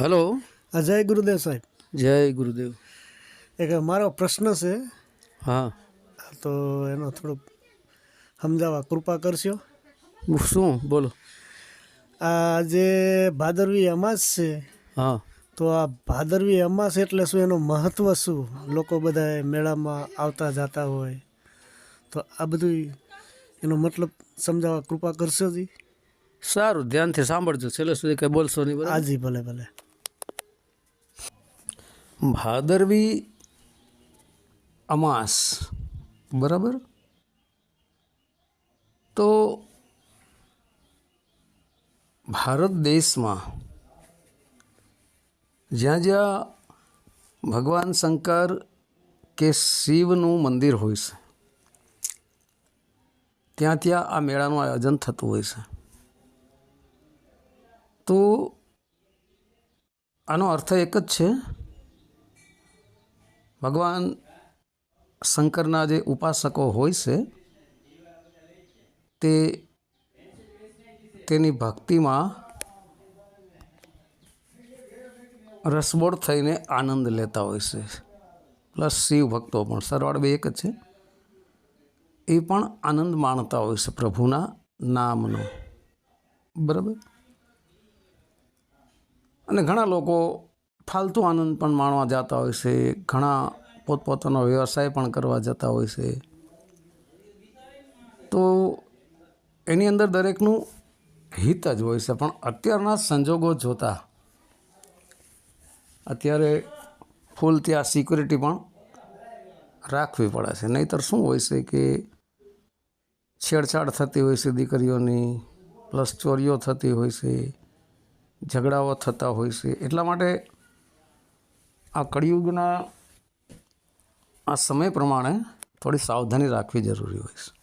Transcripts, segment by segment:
Hello. જય ગુરુદેવ સાહેબ. જય ગુરુદેવ. એક મારો પ્રશ્ન છે. હા. તો એનો થોડુંક સમજાવવા કૃપા કરશો? શું? બોલો. આ જે ભાદરવી અમાસ છે હા. તો આ ભાદરવી અમાસ એટલે શું? એનું મહત્ત્વ શું? લોકો બધા મેળામાં આવતા જતા હોય. તો આ બધું એનો મતલબ સમજાવવા કૃપા કરશો જી? સારું ધ્યાનથી સાંભળજો. છેલ્લે સુધી કંઈ બોલશો નહીં હાજી ભલે ભલે. ભાદરવી અમાસ. બરાબર? તો ભારત દેશમાં જ્યાં જ્યાં ભગવાન શંકર કે શિવનું મંદિર હોય છે, ત્યાં ત્યાં આ મેળાનું આયોજન થતું હોય છે. તો આનો અર્થ એક જ છે ભગવાન શંકરના જે ઉપાસકો હોય છે, તે તેની ભક્તિમાં રસબોળ થઈને આનંદ લેતા હોય છે. પ્લસ શિવ ભક્તો પણ સરવાળ બે એક જ છે. એ પણ આનંદ માણતા હોય છે પ્રભુના નામનો. બરાબર? અને ઘણા લોકો ફાલતુ આનંદ પણ માણવા જતા હોય છે. ઘણા પોતપોતાનો વ્યવસાય પણ કરવા જતા હોય છે. તો એની અંદર દરેકનું હિત જ હોય છે, પણ અત્યારના સંજોગો જોતા અત્યારે ફૂલ ત્યાં સિક્યુરિટી પણ રાખવી પડે છે. નહીંતર શું હોય છે કે છેડછાડ થતી હોય છે દીકરીઓની પ્લસ ચોરીઓ થતી હોય છે, ઝઘડાઓ થતા હોય છે. એટલા માટે આ કળિયુગના આ સમય પ્રમાણે થોડી સાવધાની રાખવી જરૂરી હોય છે.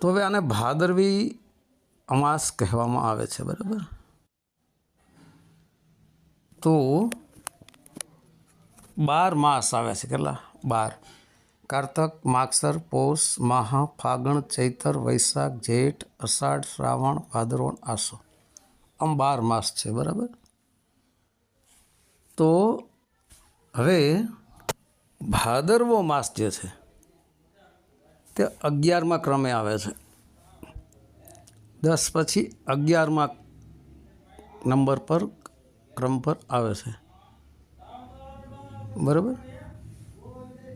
તો હવે આને ભાદરવી અમાસ કહેવામાં આવે છે, બરાબર? તો બાર માસ આવે છે, કેટલા? બાર. કારતક, માગસર, પોષ, માહા, ફાગણ, ચૈતર, વૈશાખ, જેઠ, અષાઢ, શ્રાવણ, ભાદરવણ, આસો. આમ બાર માસ છે, બરાબર? તો હવે ભાદરવો માસ જે છે, તે અગિયારમા ક્રમે આવે છે. દસ પછી અગિયારમા નંબર પર ક્રમ પર આવે છે. બરાબર?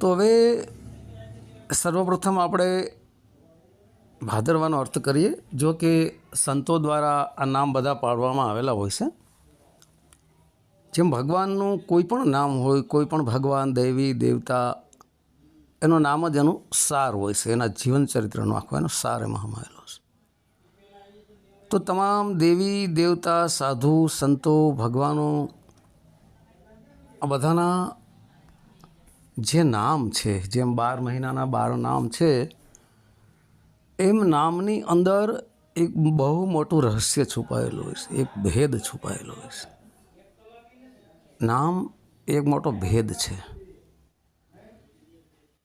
તો હવે સર્વપ્રથમ આપણે ભાદરવાનો અર્થ કરીએ. જો કે સંતો દ્વારા આ નામ બધા પાડવામાં આવેલા હોય છે. જેમ ભગવાનનું કોઈ પણ નામ હોય, કોઈ પણ ભગવાન, દેવી, દેવતા, એનું નામ જ એનું સાર હોય છે. એના જીવન ચરિત્રનો આખો એનો સાર એમાં સમાયેલો છે. તો તમામ દેવી, દેવતા, સાધુ, સંતો, ભગવાનો આ બધાના જે નામ છે, જેમ બાર મહિનાના બાર નામ છે, એમ નામની અંદર એક બહુ મોટું રહસ્ય છુપાયેલું હોય છે, એક ભેદ છુપાયેલો હોય છે. નામ એક મોટો ભેદ છે.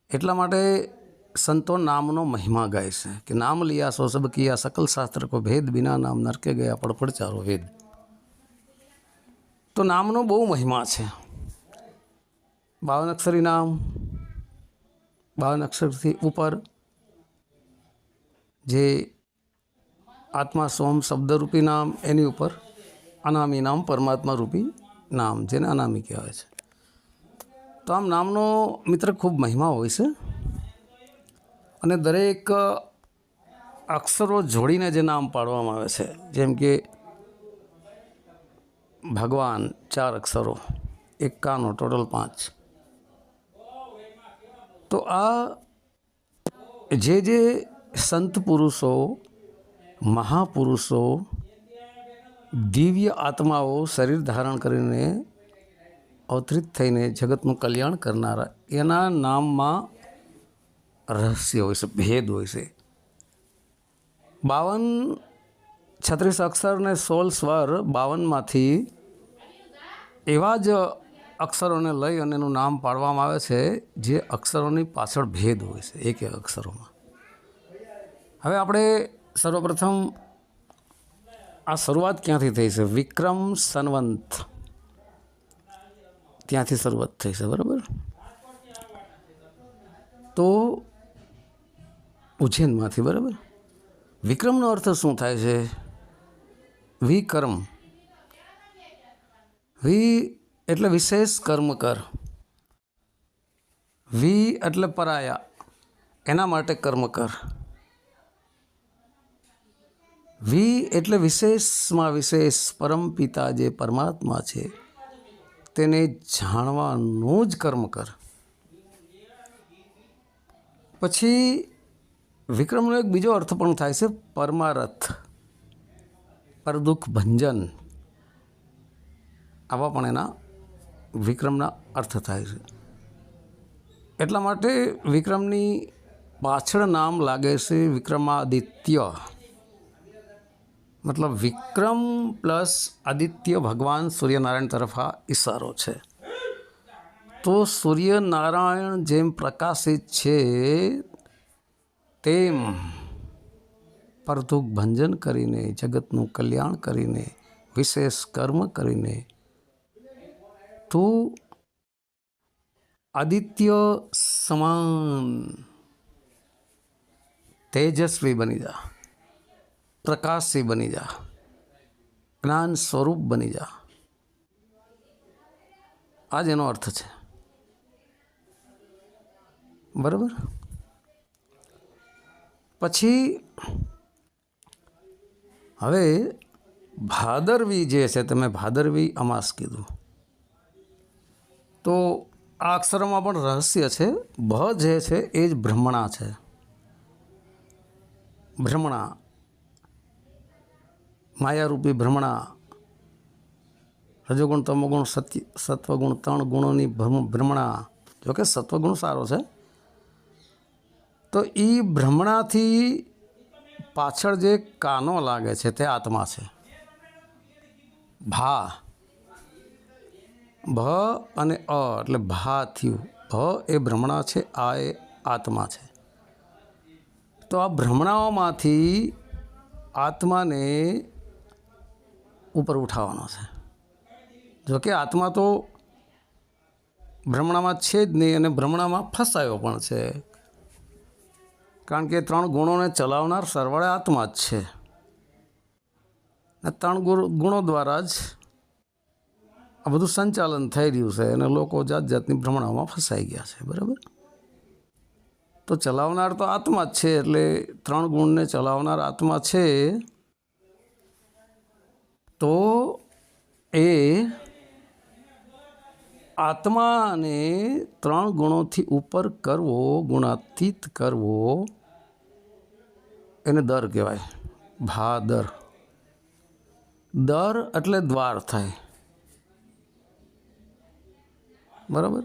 એટલા માટે સંતો નામનો મહિમા ગાય છે કે નામ લિયા સો સબ કિયા સકલ શાસ્ત્ર કો ભેદ બિના નામ નરકે ગયા પડપડ ચારો વેદ. તો નામનો બહુ મહિમા છે. બાવન અક્ષરી નામ બાવન અક્ષરથી ઉપર, જે આત્મા સોમ શબ્દરૂપી નામ એની ઉપર, અનામી નામ પરમાત્મા રૂપી નામ, જેને અનામી કહેવાય છે. તો આમ નામનો મિત્ર ખૂબ મહિમા હોય છે અને દરેક અક્ષરો જોડીને જે નામ પાડવામાં આવે છે, જેમ કે ભગવાન ચાર અક્ષરો, એકાનો, ટોટલ પાંચ. તો આ જે જે સંત પુરુષો, મહાપુરુષો દિવ્ય આત્માઓ શરીર ધારણ કરીને અવતરિત થઈને જગતનું કલ્યાણ કરનારા, એના નામમાં રહસ્ય હોય છે, ભેદ હોય છે. બાવન છત્રીસ અક્ષર અને સોળ સ્વર બાવનમાંથી એવા જ અક્ષરોને લઈ અને એનું નામ પાડવામાં આવે છે, જે અક્ષરોની પાછળ ભેદ હોય છે એક એક અક્ષરોમાં. હવે આપણે સર્વપ્રથમ આ શરૂઆત ક્યાંથી થઈ છે? વિક્રમ સંવંત ત્યાંથી શરૂઆત થઈ છે, બરાબર? તો ઉજ્જૈનમાંથી, બરાબર? વિક્રમનો અર્થ શું થાય છે? વિકર્મ. વિ એટલે વિશેષ કર્મ કર. વિ એટલે પરાયા. એના માટે કર્મ કર. વિ એટલે વિશેષમાં વિશેષ પરમ પિતા જે પરમાત્મા છે, તેને જાણવાનું જ કર્મ કર. પછી વિક્રમનો એક બીજો અર્થ પણ થાય છે, પરમારથ પરદુઃખ ભંજન આવા પણ એના વિક્રમના અર્થ થાય છે. એટલા માટે વિક્રમની પાછળ નામ લાગે છે વિક્રમાદિત્ય. મતલબ વિક્રમ પ્લસ આદિત્ય ભગવાન સૂર્યનારાયણ તરફ આ ઈશારો છે. તો સૂર્યનારાયણ જેમ પ્રકાશિત છે, તેમ પરતુક ભંજન કરીને, જગતનું કલ્યાણ કરીને, વિશેષ કર્મ કરીને, તો આદિત્ય સમાન તેજસ્વી બની જા. પ્રકાશી બની જા. જ્ઞાન સ્વરૂપ બની જા. આ જ એનો અર્થ છે. બરાબર? પછી હવે ભાદરવી જે છે, તમે ભાદરવી અમાસ કીધું. તો આ અક્ષરોમાં પણ રહસ્ય છે. ભ જે છે, એ જ ભ્રમણા છે. ભ્રમણા. માયારૂપી ભ્રમણા, રજોગુણ તમોગુણ સત્ય, સત્વગુણ ત્રણ ગુણોની ભ્રમ- ભ્રમણા. જોકે સત્વગુણ સારો છે. તો એ ભ્રમણાથી પાછળ જે કાનો લાગે છે તે આત્મા છે. ભા, ભ અને અ એટલે ભા થયું. ભ એ ભ્રમણા છે, આ એ આત્મા છે. તો આ ભ્રમણાઓમાંથી આત્માને ઉપર ઉઠાવવાનો છે. જોકે આત્મા તો ભ્રમણામાં છે જ નહીં અને ભ્રમણામાં ફસાયો પણ છે. કારણ કે ત્રણ ગુણોને ચલાવનાર સરવાળે આત્મા જ છે. ને ત્રણ ગુણો દ્વારા જ આ બધું સંચાલન થઈ રહ્યું છે અને લોકો જાત જાતની ભ્રમણામાં ફસાઈ ગયા છે, બરાબર? તો ચલાવનાર તો આત્મા જ છે એટલે ત્રણ ગુણને ચલાવનાર આત્મા છે તો એ આત્માને ત્રણ ગુણોથી ઉપર કરવો, ગુણાતીત કરવો, એને દર કહેવાય. ભાદર. દર એટલે દ્વાર થાય. બરાબર?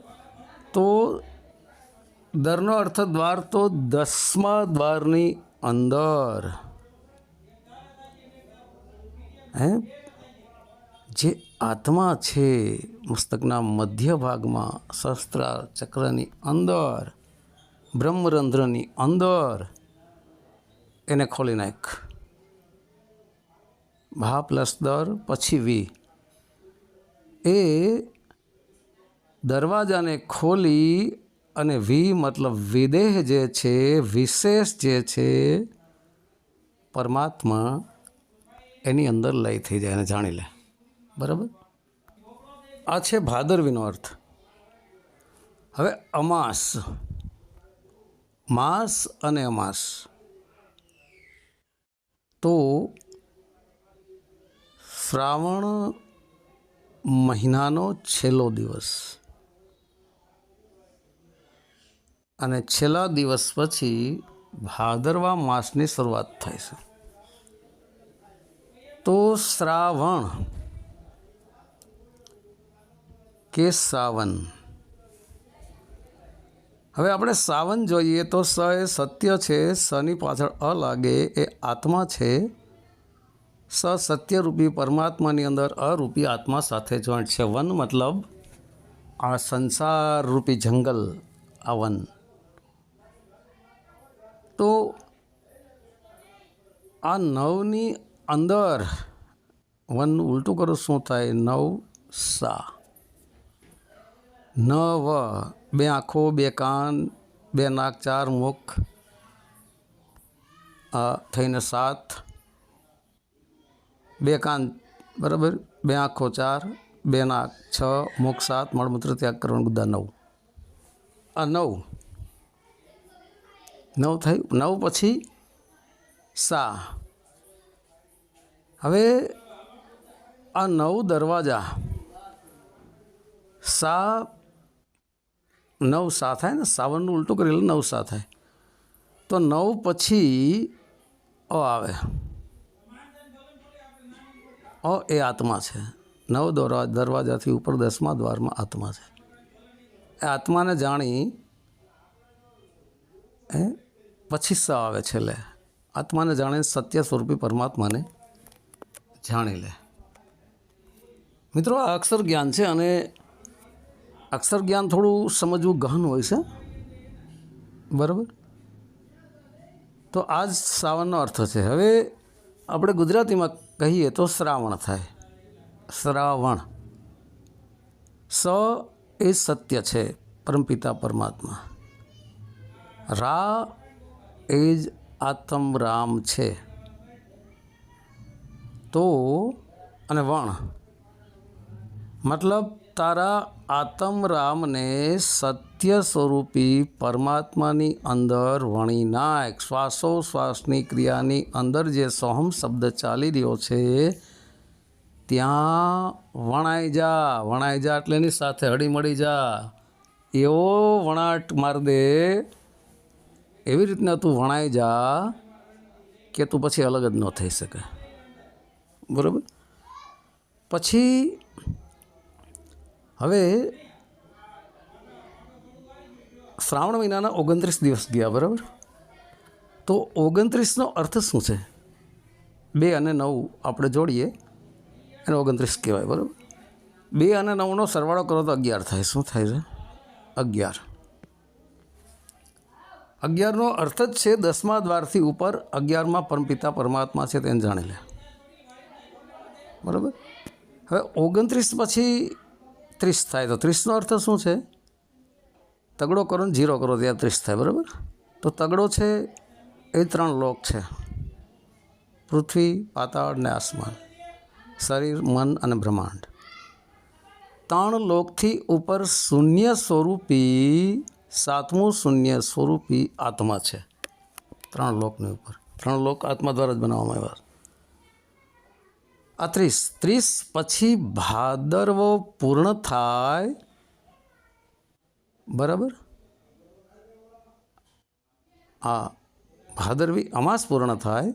તો દરનો અર્થ દ્વાર તો દસમા દ્વારની અંદર. હે? જે આત્મા છે મસ્તકના મધ્ય ભાગમાં શસ્ત્રાર ચક્રની અંદર, બ્રહ્મરંધ્રની અંદર, એને ખોલી નાખ. ભા પ્લસ દર પછી વી. એ દરવાજાને ખોલી અને વી મતલબ વિદેહ જે છે, વિશેષ જે છે, પરમાત્મા એની અંદર લય થઈ જાય અને જાણી લે. બરાબર? આ છે ભાદરવીનો અર્થ. હવે અમાસ. માસ અને અમાસ. તો શ્રાવણ મહિનાનો છેલ્લો દિવસ. અને છેલ્લા દિવસ પછી ભાદરવા માસની શરૂઆત થાય છે. તો શ્રાવણ કે સાવન? હવે આપણે સાવન જોઈએ તો સ એ સત્ય છે, સની પાછળ અ લાગે, એ આત્મા છે. સ સત્યરૂપી પરમાત્માની અંદર અરૂપી આત્મા સાથે જોઈન્ટ છે. વન મતલબ આ સંસાર રૂપી જંગલ, આ વન. તો આ નવની અંદર વનનું ઉલટું કરો, શું થાય? નવ સા. નવ બે આંખો, બે કાન, બે નાક, ચાર મુખ થઈને સાત, બે કાન, બરાબર? બે આંખો, ચાર, બે નાક, છ, મુખ, સાત, મળમૂત્ર ત્યાગ કરવાનું બધા નવ. આ નવ. નવ થયું? નવ પછી સા. હવે આ નવ દરવાજા સા નવ સા થાય ને, સાવનનું ઉલટું કરી નવ સા થાય. તો નવ પછી અ આવે. અ એ આત્મા છે. નવ દરવા દરવાજાથી ઉપર, દસમા દ્વારમાં આત્મા છે. એ આત્માને જાણી એ પછી સ આવે છેલ્લે. આત્માને જાણે સત્ય સ્વરૂપી પરમાત્માને જાણી લે. મિત્રો, આ અક્ષર જ્ઞાન છે અને અક્ષર જ્ઞાન થોડું સમજવું ગહન હોય છે. બરાબર? તો આ જ શ્રાવણનો અર્થ છે. હવે આપણે ગુજરાતીમાં કહીએ તો શ્રાવણ થાય. શ્રાવણ. સ એ સત્ય છે પરમપિતા પરમાત્મા. રા એ જ આત્મ રામ છે. તો અને વણ. મતલબ તારા આતમરામને સત્ય સ્વરૂપી પરમાત્માની અંદર વણી નાખ. શ્વાસોશ્વાસની ક્રિયાની અંદર જે સોહમ શબ્દ ચાલી રહ્યો છે, ત્યાં વણાઈ જા વણાઈ જા એટલે એની સાથે હળી મળી જા. એવો વણાટ માર દે, એવી રીતના તું વણાઈ જા કે તું પછી અલગ જ ન થઈ શકે. બરાબર? પછી હવે શ્રાવણ મહિનાના ઓગણત્રીસ દિવસ ગયા, બરાબર? તો ઓગણત્રીસનો અર્થ શું છે? બે અને નવ આપણે જોડીએ, એને ઓગણત્રીસ કહેવાય, બરાબર? બે અને નવનો સરવાળો કરો તો અગિયાર થાય. શું થાય છે? અગિયાર. અગિયારનો અર્થ જ છે દસમા દ્વારથી ઉપર અગિયારમાં પરમપિતા પરમાત્મા છે તેને જાણી લે. બરાબર? હવે ઓગણત્રીસ પછી ત્રીસ થાય તો ત્રીસનો અર્થ શું છે? તગડો કરો ને જીરો કરો ત્યાં ત્રીસ થાય, બરાબર? તો તગડો છે એ ત્રણ લોક છે. પૃથ્વી પાતાળ ને આસમાન. શરીર, મન અને બ્રહ્માંડ. ત્રણ લોકથી ઉપર શૂન્ય સ્વરૂપી, સાતમું શૂન્ય સ્વરૂપી આત્મા છે. ત્રણ લોકની ઉપર. ત્રણ લોક આત્મા દ્વારા જ બનાવવામાં આવ્યા આ ત્રીસ ત્રીસ પછી ભાદરવો પૂર્ણ થાય. બરાબર? આ ભાદરવી અમાસ પૂર્ણ થાય.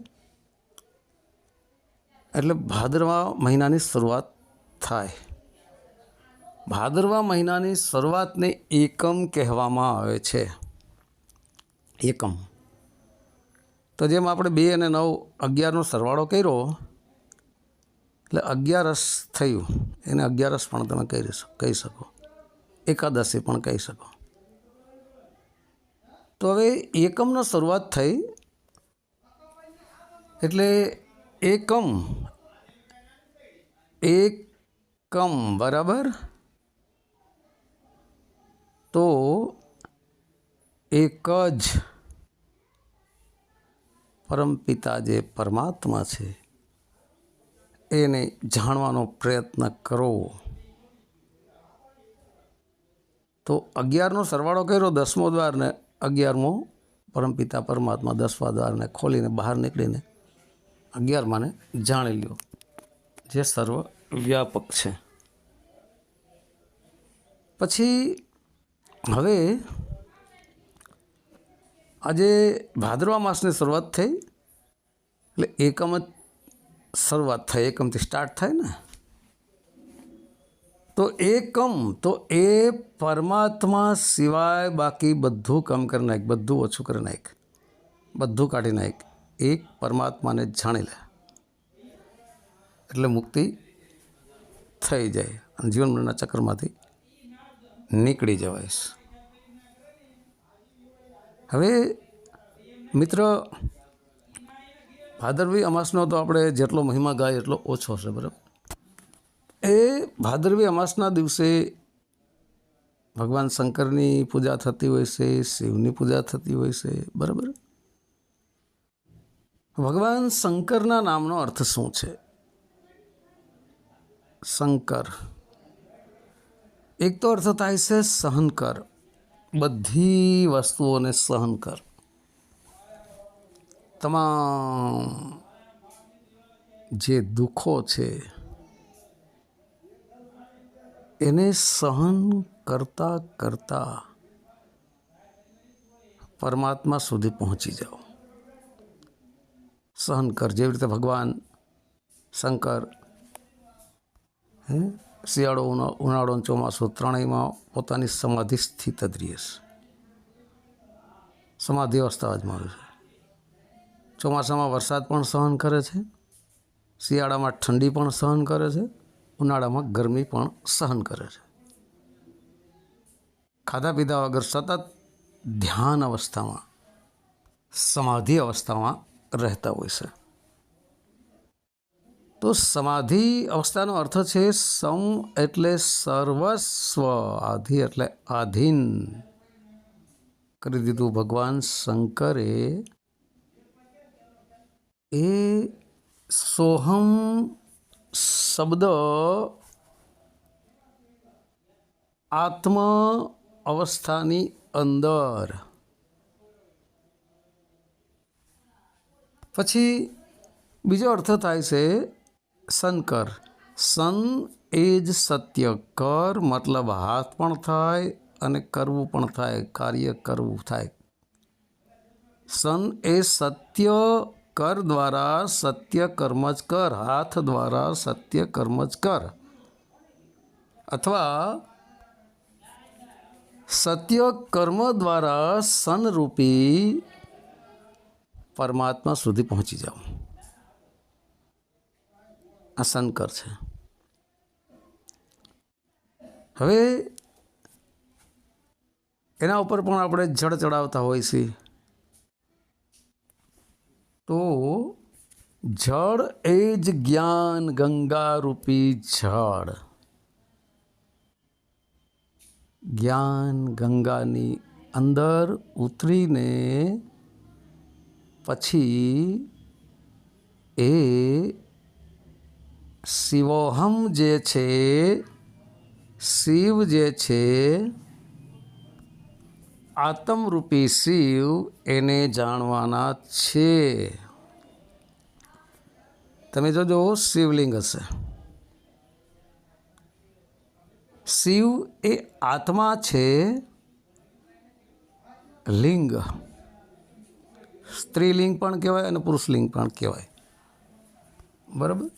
એટલે ભાદરવા મહિનાની શરૂઆત થાય. ભાદરવા મહિનાની શરૂઆતને એકમ કહેવામાં આવે છે. એકમ. તો જેમ આપણે બે અને નવ અગિયારનો સરવાળો કર્યો એટલે અગિયારસ થયું. એને અગિયારસ પણ તમે કહી કહી શકો. એકાદશી પણ કહી શકો. તો હવે એકમનો શરૂઆત થઈ. એટલે એકમ એકમ બરાબર? તો એક જ પરમપિતા જે પરમાત્મા છે એને જાણવાનો પ્રયત્ન કરો. તો અગિયારનો સરવાળો કર્યો, દસમો દ્વારને અગિયારમો પરમપિતા પરમાત્મા દસમા દ્વારને ખોલીને બહાર નીકળીને અગિયારમાને જાણી લ્યો. જે સર્વ વ્યાપક છે. પછી હવે આજે ભાદરવા માસની શરૂઆત થઈ, એટલે એકમ જ શરૂઆત થાય એકમથી સ્ટાર્ટ થાય ને? તો એકમ, તો એ પરમાત્મા સિવાય બાકી બધું કમ કરી નાખ, બધું ઓછું કરી નાખ, બધું કાઢી નાખ, એક પરમાત્માને જાણી લે. એટલે મુક્તિ થઈ જાય અને જીવનના ચક્રમાંથી નીકળી જવાય. હવે, મિત્ર ભાદરવી અમાસનો તો આપણે જેટલો મહિમા ગાય એટલો ઓછો છે, બરાબર? એ ભાદરવી અમાસના દિવસે ભગવાન શંકરની પૂજા થતી હોય છે, શિવની પૂજા થતી હોય છે, બરાબર? ભગવાન શંકરના નામનો અર્થ શું છે? શંકર. એક તો અર્થ થાય છે સહન કર. બધી વસ્તુઓને સહન કર. તમામ જે દુઃખો છે, એને સહન કરતા કરતા પરમાત્મા સુધી પહોંચી જાઓ. સહન કર, જેવી રીતે ભગવાન શંકર, હે, શિયાળો ઉનાળો ચોમાસું ત્રણેયમાં પોતાની સમાધિ સ્થિત જ છે. સમાધિ અવસ્થા જ મળે છે. ચોમાસામાં વરસાદ પણ સહન કરે છે. શિયાળામાં ઠંડી પણ સહન કરે છે. ઉનાળામાં ગરમી પણ સહન કરે છે. ખાધા પીધા વગર સતત ધ્યાન અવસ્થામાં, સમાધિ અવસ્થામાં રહેતા હોય છે. તો સમાધિ અવસ્થાનો અર્થ છે સમ એટલે સર્વસ્વ, આધિ એટલે આધીન. કરી દીધું ભગવાન શંકરે એ સોહમ શબ્દ આત્મ અવસ્થાની અંદર. પછી બીજો અર્થ થાય છે સંકર સન એ જ સત્ય, કર મતલબ હાથ પણ થાય અને કરવું પણ થાય, કાર્ય કરવું થાય. સન એ સત્ય કર દ્વારા સત્ય કર્મ જ કર. હાથ દ્વારા સત્ય કર્મ જ કર. અથવા સત્ય કર્મ દ્વારા સનરૂપી પરમાત્મા સુધી પહોંચી જાઓ. આ સનકર છે. હવે એના ઉપર પણ આપણે જળ ચડાવતા હોય છીએ તો જળ એ જ જ્ઞાન ગંગા રૂપી જળ. જ્ઞાન ગંગાની અંદર ઉતરીને પછી એ શિવોહમ જે છે, શિવ જે છે આત્મરૂપી શિવ એને જાણવાના છે. તમે જોજો શિવલિંગ હશે. શિવ એ આત્મા છે, લિંગ. સ્ત્રીલિંગ પણ કહેવાય અને પુરુષલિંગ પણ કહેવાય. બરાબર?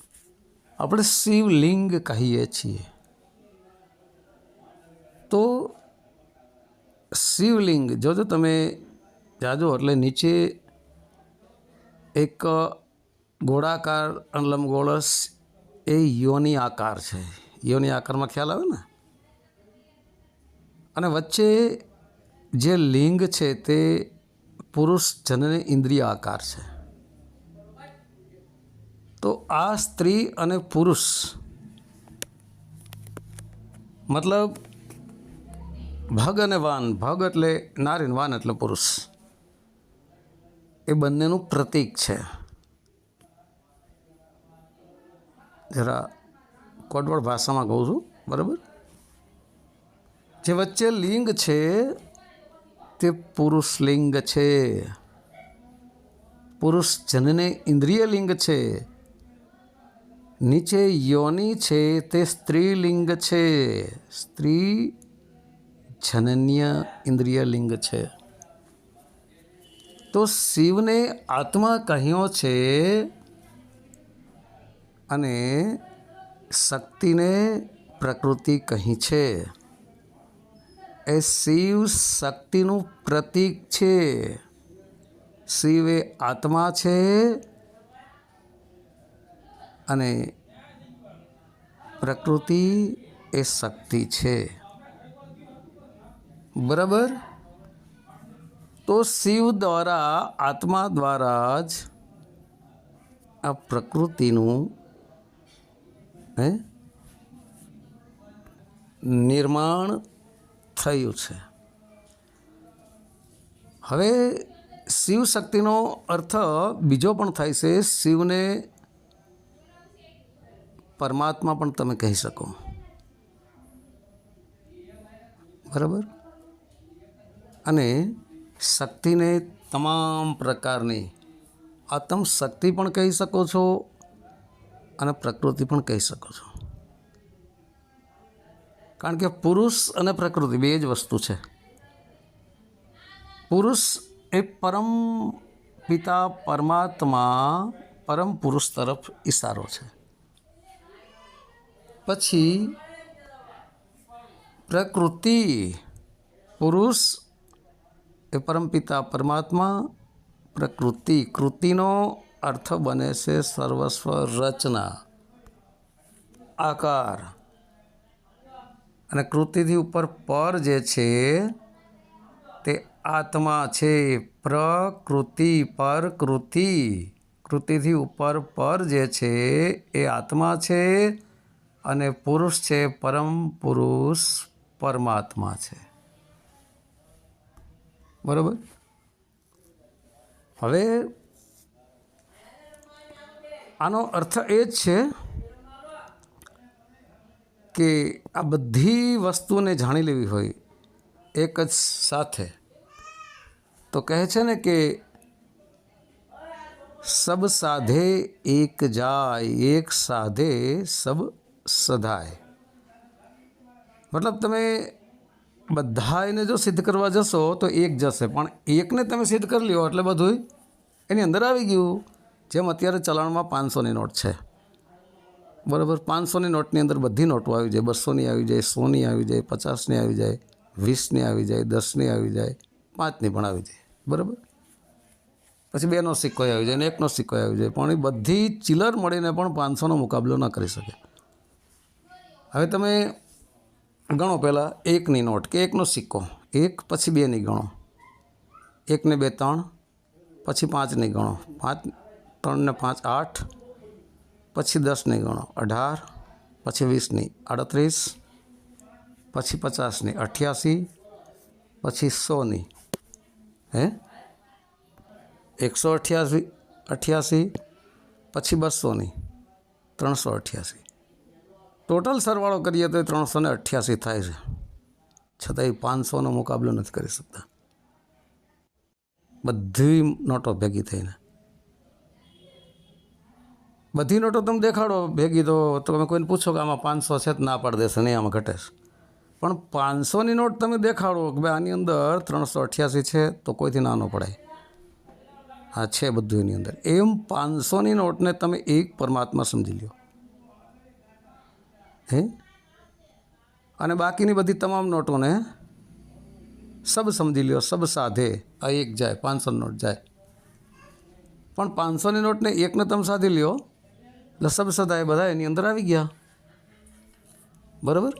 આપણે શિવલિંગ કહીએ છીએ. તો શિવલિંગ. જોજો તમે જાજો, એટલે નીચે એક ગોળાકાર લંબગોળસ એ યોની આકાર છે. યોની આકારમાં ખ્યાલ આવે ને? અને વચ્ચે જે લિંગ છે તે પુરુષ જનને ઇન્દ્રિય આકાર છે. તો આ સ્ત્રી અને પુરુષ મતલબ ભગ અને વાન ભગ એટલે નારી અને વાન એટલે પુરુષ. એ બંનેનું પ્રતીક છે. જરા કોટવડ ભાષામાં કહું છું, બરાબર? જે વચ્ચે લિંગ છે, તે પુરુષ લિંગ છે. પુરુષ જનને ઇન્દ્રિય લિંગ છે. નીચે યોની છે, તે સ્ત્રીલિંગ છે. સ્ત્રી જનન્ય ઇન્દ્રિય લિંગ છે. તો શિવને આત્મા કહ્યો છે અને શક્તિને પ્રકૃતિ કહી છે. એ શિવ શક્તિનું પ્રતીક છે. શિવ એ આત્મા છે અને પ્રકૃતિ એ શક્તિ છે. બરાબર? તો શિવ દ્વારા, આત્મા દ્વારા જ આ પ્રકૃતિનું, હે, નિર્માણ થયું છે. હવે શિવ શક્તિનો અર્થ બીજો પણ થાય છે, શિવને પરમાત્મા પણ તમે કહી શકો. બરાબર? અને શક્તિને તમામ પ્રકારની આ તમે શક્તિ પણ કહી શકો છો અને પ્રકૃતિ પણ કહી શકો છો. કારણ કે પુરુષ અને પ્રકૃતિ બે જ વસ્તુ છે. પુરુષ એ પરમ પિતા પરમાત્મા પરમ પુરુષ તરફ ઈશારો છે. પછી પ્રકૃતિ પુરુષ એ પરમપિતા પરમાત્મા પ્રકૃતિ, કૃતિનો અર્થ બને છે સર્વસ્વ રચના. આકાર. અને કૃતિથી ઉપર પર જે છે, તે આત્મા છે. પ્રકૃતિ પર કૃતિ. કૃતિથી ઉપર પર જે છે, એ આત્મા છે અને પુરુષ છે, પરમ પુરુષ પરમાત્મા છે. બરાબર? હવે આનો અર્થ એ જ છે કે આ બધી વસ્તુને જાણી લેવી હોય એક જ સાથે, તો કહે છે ને કે સબ સાધે એક જાય, એક સાધે સબ સધાય. મતલબ તમે બધાને જો સિદ્ધ કરવા જશો તો એક જશે. પણ એકને તમે સિદ્ધ કરી લ્યો એટલે બધું એની અંદર આવી ગયું. જેમ અત્યારે ચલણમાં પાંચસોની નોટ છે. બરાબર? પાંચસોની નોટની અંદર બધી નોટો આવી જાય. બસોની આવી જાય, સોની આવી જાય, પચાસની આવી જાય, વીસની આવી જાય, દસની આવી જાય, પાંચની પણ આવી જાય. બરાબર? પછી બેનો સિક્કો આવી જાય અને એકનો સિક્કો આવી જાય. પણ એ બધી ચિલર મળીને પણ પાંચસોનો મુકાબલો ન કરી શકે. હવે તમે ગણો પહેલાં એકની નોટ કે એકનો સિક્કો. એક પછી બેની ગણો. એકને બે ત્રણ, પછી પાંચની ગણો. પાંચ ત્રણ ને પાંચ આઠ, પછી દસની ગણો. અઢાર, પછી વીસની આડત્રીસ, પછી પચાસની અઠ્યાસી, પછી સોની. હે? એકસો અઠ્યાસી અઠ્યાસી, પછી બસોની. ત્રણસો અઠ્યાસી. ટોટલ સરવાળો કરીએ તો એ ત્રણસો ને અઠ્યાસી થાય છે. છતાંય પાંચસોનો મુકાબલો નથી કરી શકતા. બધી નોટો ભેગી થઈને. બધી નોટો તમે દેખાડો, ભેગી તો તમે કોઈને પૂછો કે આમાં પાંચસો છે તો ના પાડી દેશે, નહીં, આમાં ઘટે છે. પણ પાંચસોની નોટ તમે દેખાડો કે ભાઈ આની અંદર ત્રણસો અઠ્યાસી છે તો કોઈથી ના ન પડાય? હા છે બધું એની અંદર. એમ પાંચસોની નોટને તમે એક પરમાત્મા સમજી લ્યો. હે? અને બાકીની બધી તમામ નોટોને સબ સમજી લ્યો, સબ સાધે. આ એક જાય પાંચસો નોટ જાય. પણ પાંચસોની નોટને એકને તમે સાધી લ્યો. એટલે સબ સદાય બધા એની અંદર આવી ગયા. બરાબર?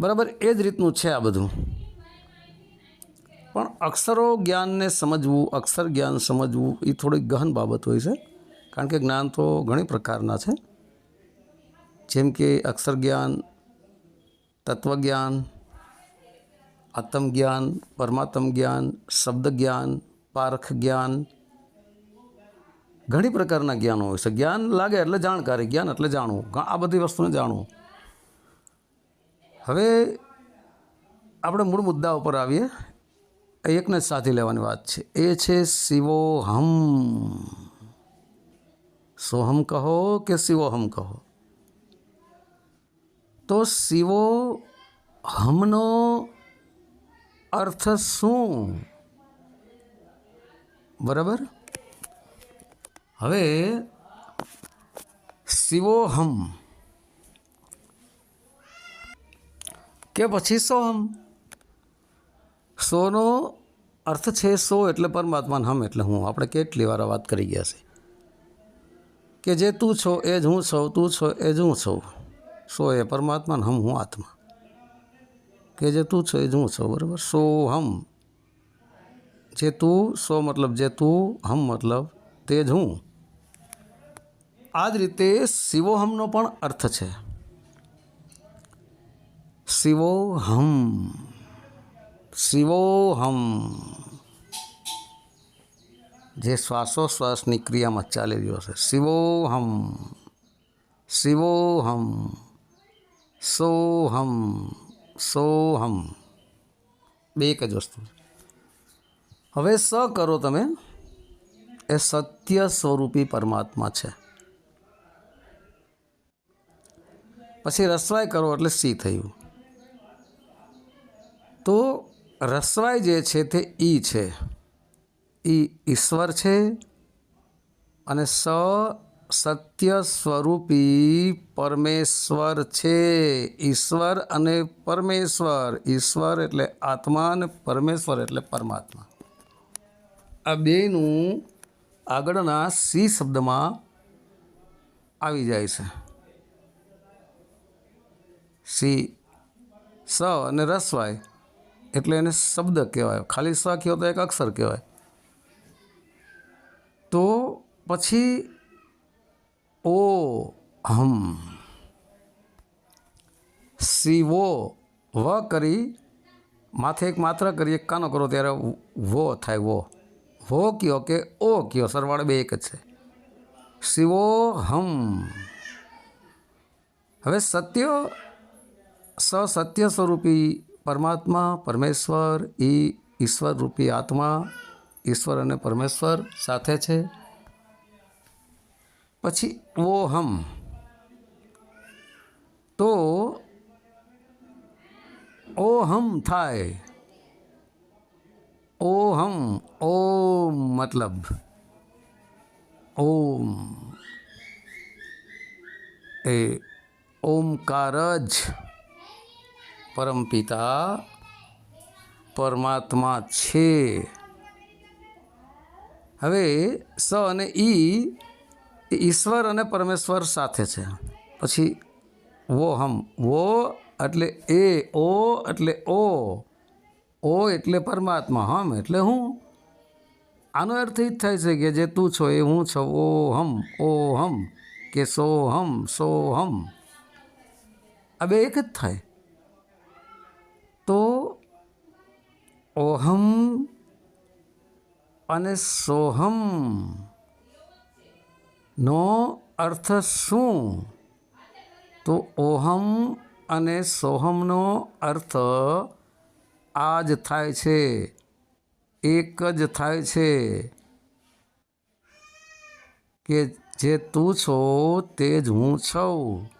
બરાબર એ જ રીતનું છે આ બધું. પણ અક્ષરો જ્ઞાનને સમજવું, અક્ષર જ્ઞાન સમજવું એ થોડીક ગહન બાબત હોય છે. કારણ કે જ્ઞાન તો ઘણી પ્રકારના છે. જેમ કે અક્ષર જ્ઞાન તત્વજ્ઞાન, આત્મજ્ઞાન પરમાત્મ જ્ઞાન શબ્દ જ્ઞાન પારખ જ્ઞાન ઘણી પ્રકારના જ્ઞાનો હોય છે. જ્ઞાન લાગે એટલે જાણકારી, જ્ઞાન એટલે જાણવું. આ બધી વસ્તુને જાણવું. હવે આપણે મૂળ મુદ્દા ઉપર આવીએ. એકને જ સાથી લેવાની વાત છે. એ છે શિવોહમ સોહમ કહો કે શિવોહમ કહો? તો શિવો હમનો અર્થ શું? બરાબર? હવે શિવોહમ કે પછી સોહમ સોનો અર્થ છે સો એટલે પરમાત્માન હમ એટલે હું. આપણે કેટલી વાર વાત કરી ગયા છે. કે જે તું છો એ જ હું છું, તું છો એ જ હું છું. સો એ પરમાત્મા હમ હું આત્મા. કે જે તું છો એ જ હું છું, બરાબર? સો હમ. જે તું, સો મતલબ જે તું, હમ મતલબ તે જ હું. આ જ રીતે શિવોહમનો પણ અર્થ છે. શિવોહમ શિવોહમ જે શ્વાસોશ્વાસની ક્રિયામાં ચાલી રહ્યો છે. શિવોહમ શિવોહમ સોહમ સોહમ. બે એક જ વસ્તુ. હવે સ કરો તમે. એ સત્ય સ્વરૂપી પરમાત્મા છે. પછી રસવાય કરો એટલે સી થયું. તો રસવાય જે છે તે ઈ છે. ઈ ઈશ્વર છે અને સ સત્ય સ્વરૂપી પરમેશ્વર છે. ઈશ્વર અને પરમેશ્વર. ઈશ્વર એટલે આત્મા અને પરમેશ્વર એટલે પરમાત્મા. આ બેનું આગળના સી શબ્દમાં આવી જાય છે. સી, સ અને રસવાય એટલે એને શબ્દ કહેવાય. ખાલી સ કહેવાય તો એક અક્ષર કહેવાય. તો પછી ઓ હમ શિવો વ કરી માથે એક માત્ર કરી એક કાનો કરો ત્યારે વો થાય વો વો કયો કે ઓ કયો સરવાળે બે એક જ છે શિવો હમ હવે સત્ય સ સત્ય સ્વરૂપી પરમાત્મા પરમેશ્વર ઈ ઈશ્વર રૂપી આત્મા ઈશ્વર અને પરમેશ્વર સાથે છે પછી વો હમ. તો ઓ હમ થાય. ઓ હમ ઓમ મતલબ. ઓમ એ ઓમકાર જ પરમપિતા પરમાત્મા છે. હવે સ અને ઈ એ ઈશ્વર અને પરમેશ્વર સાથે છે. પછી વો હમ, વો એટલે એ, ઓ એટલે ઓ ઓ એટલે પરમાત્મા, હમ એટલે હું. આનો અર્થ એ જ થાય છે કે જે તું છો એ હું છો, ઓ હમ ઓ હમ કે સો હમ સો હમ. આ બે એક જ થાય. તો ઓહમ અને સોહમ નો અર્થ શું? તો ઓહમ અને સોહમનો અર્થ આ જ થાય છે, એક જ થાય છે. કે જે તું છો તે જ હું છું.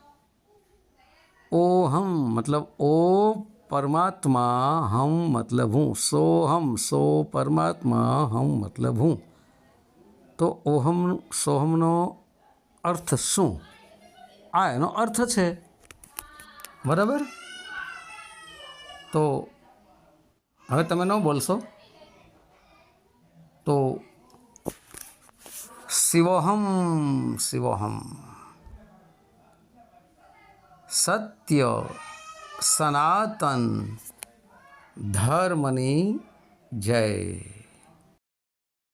ઓહમ મતલબ ઓ પરમાત્મા, હમ મતલબ હું. સોહમ, સો પરમાત્મા, હમ મતલબ હું. તો ઓહમ, સોહમનો અર્થ શું? આ એનો અર્થ છે. બરાબર? તો હવે તમે ન બોલશો. તો શિવોહમ શિવોહમ. સત્ય, સનાતન, ધર્મની જય.